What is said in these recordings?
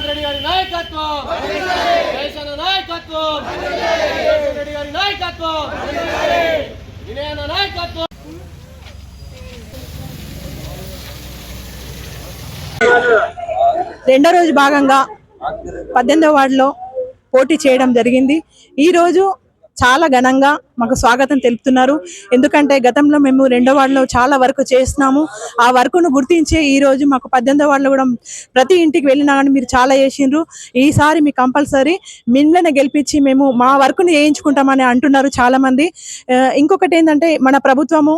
రేవంత్ రెడ్డి గారి నాయకత్వం. జయసేన నాయకత్వం. జగన్ రెడ్డి గారి నాయకత్వం. వినయన నాయకత్వం. రెండో రోజు భాగంగా పద్దెనిమిదో వార్డులో పోటీ చేయడం జరిగింది. ఈరోజు చాలా ఘనంగా మాకు స్వాగతం తెలుపుతున్నారు. ఎందుకంటే గతంలో మేము రెండో వార్డులో చాలా వర్క్ చేస్తున్నాము. ఆ వర్క్ను గుర్తించే ఈ రోజు మాకు పద్దెనిమిదో వార్డులో కూడా ప్రతి ఇంటికి వెళ్ళినా కానీ మీరు చాలా చేసిండ్రు. ఈసారి మీ కంపల్సరీ మిమ్మల్ని గెలిపించి మేము మా వర్క్ను చేయించుకుంటామని అంటున్నారు చాలామంది. ఇంకొకటి ఏంటంటే మన ప్రభుత్వము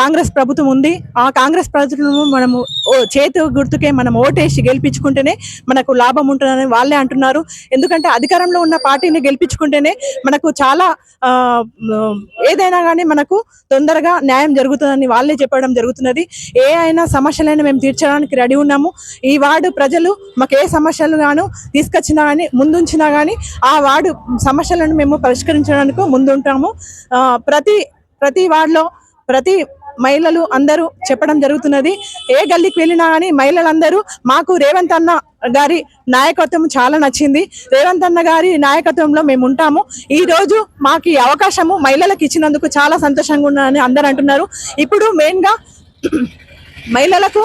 కాంగ్రెస్ ప్రభుత్వం ఉంది. ఆ కాంగ్రెస్ ప్రభుత్వం మనము ఓ చేతి గుర్తుకే మనం ఓటేసి గెలిపించుకుంటేనే మనకు లాభం ఉంటుందని వాళ్ళే అంటున్నారు. ఎందుకంటే అధికారంలో ఉన్న పార్టీని గెలిపించుకుంటేనే మనకు చాలా ఏదైనా కానీ మనకు తొందరగా న్యాయం జరుగుతుందని వాళ్ళే చెప్పడం జరుగుతున్నది. ఏ అయినా సమస్యలైనా మేము తీర్చడానికి రెడీ ఉన్నాము. ఈ వార్డు ప్రజలు మాకు ఏ సమస్యలు గాను తీసుకొచ్చినా కానీ ముందుంచినా కానీ ఆ వార్డు సమస్యలను మేము పరిష్కరించడానికి ముందుంటాము. ప్రతి ప్రతి వార్డులో ప్రతి మహిళలు అందరూ చెప్పడం జరుగుతున్నది. ఏ గల్లీకి వెళ్ళినా కానీ మహిళలందరూ మాకు రేవంత్ అన్న గారి నాయకత్వం చాలా నచ్చింది. రేవంత్ అన్న గారి నాయకత్వంలో మేము ఉంటాము. ఈ రోజు మాకు ఈ అవకాశము మహిళలకు ఇచ్చినందుకు చాలా సంతోషంగా ఉన్నారని అందరు అంటున్నారు. ఇప్పుడు మెయిన్గా మహిళలకు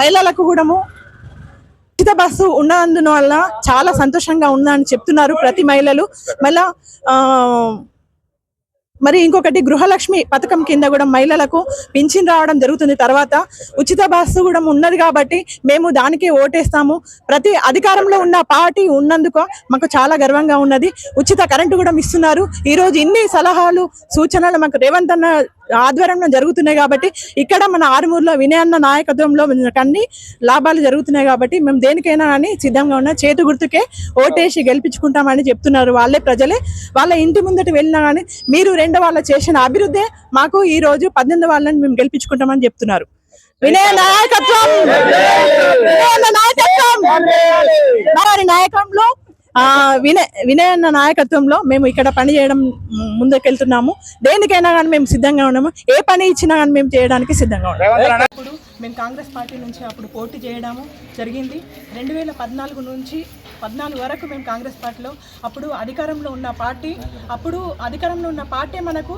మహిళలకు కూడాము ఉచిత బస్సు ఉన్నందున వల్ల చాలా సంతోషంగా ఉందని చెప్తున్నారు ప్రతి మహిళలు. మళ్ళా మరి ఇంకొకటి గృహలక్ష్మి పథకం కింద కూడా మహిళలకు పింఛన్ రావడం జరుగుతుంది. తర్వాత ఉచిత బస్సు కూడా ఉన్నది కాబట్టి మేము దానికే ఓటేస్తాము. ప్రతి అధికారంలో ఉన్న పార్టీ ఉన్నందుకు మాకు చాలా గర్వంగా ఉన్నది. ఉచిత కరెంటు కూడా ఇస్తున్నారు. ఈ రోజు ఇన్ని సలహాలు సూచనలు మాకు రేవంత్ అన్న ఆధ్వర్యంలో జరుగుతున్నాయి కాబట్టి ఇక్కడ మన ఆరుమూరులో వినయన్న నాయకత్వంలో అన్ని లాభాలు జరుగుతున్నాయి కాబట్టి మేము దేనికైనా కానీ సిద్ధంగా ఉన్న చేతి గుర్తుకే ఓటేసి గెలిపించుకుంటామని చెప్తున్నారు వాళ్ళే ప్రజలే. వాళ్ళ ఇంటి ముందటి వెళ్ళినా కానీ మీరు రెండు వాళ్ళ చేసిన అభివృద్ధే మాకు ఈ రోజు పద్దెనిమిది వాళ్ళని మేము గెలిపించుకుంటామని చెప్తున్నారు. వినయ నాయకత్వం! నాయకత్వం! వారి నాయకంలో వినయ్ వినయ్ అన్న నాయకత్వంలో మేము ఇక్కడ పని చేయడం ముందుకెళ్తున్నాము. దేనికైనా కానీ మేము సిద్ధంగా ఉన్నాము. ఏ పని ఇచ్చినా కానీ మేము చేయడానికి సిద్ధంగా ఉన్నాము. ఇప్పుడు మేము కాంగ్రెస్ పార్టీ నుంచి అప్పుడు పోటీ చేయడము జరిగింది. రెండు వేల పద్నాలుగు నుంచి పద్నాలుగు వరకు మేము కాంగ్రెస్ పార్టీలో అప్పుడు అధికారంలో ఉన్న పార్టీ అప్పుడు అధికారంలో ఉన్న పార్టీ మనకు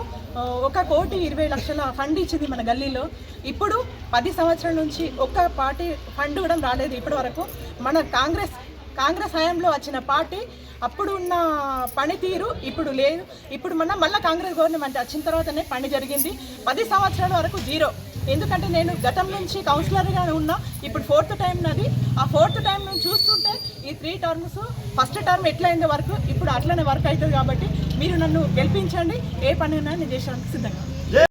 ఒక కోటి ఇరవై లక్షల ఫండ్ ఇచ్చింది మన గల్లీలో. ఇప్పుడు పది సంవత్సరాల నుంచి ఒక్క పార్టీ ఫండ్ కూడా రాలేదు ఇప్పటి వరకు. మన కాంగ్రెస్ కాంగ్రెస్ హయాంలో వచ్చిన పార్టీ అప్పుడు ఉన్న పనితీరు ఇప్పుడు లేదు. ఇప్పుడు మన మళ్ళీ కాంగ్రెస్ గవర్నమెంట్ వచ్చిన తర్వాతనే పని జరిగింది. పది సంవత్సరాల వరకు జీరో. ఎందుకంటే నేను గతం నుంచి కౌన్సిలర్గా ఉన్నా. ఇప్పుడు ఫోర్త్ టైం నాది. ఆ ఫోర్త్ టైం నేను చూస్తుంటే ఈ త్రీ టర్మ్స్ ఫస్ట్ టర్మ్ ఎట్లయిందో వర్క్ ఇప్పుడు అట్లనే వర్క్ అవుతుంది కాబట్టి మీరు నన్ను గెలిపించండి. ఏ పని నేను చేసడానికి సిద్ధంగా.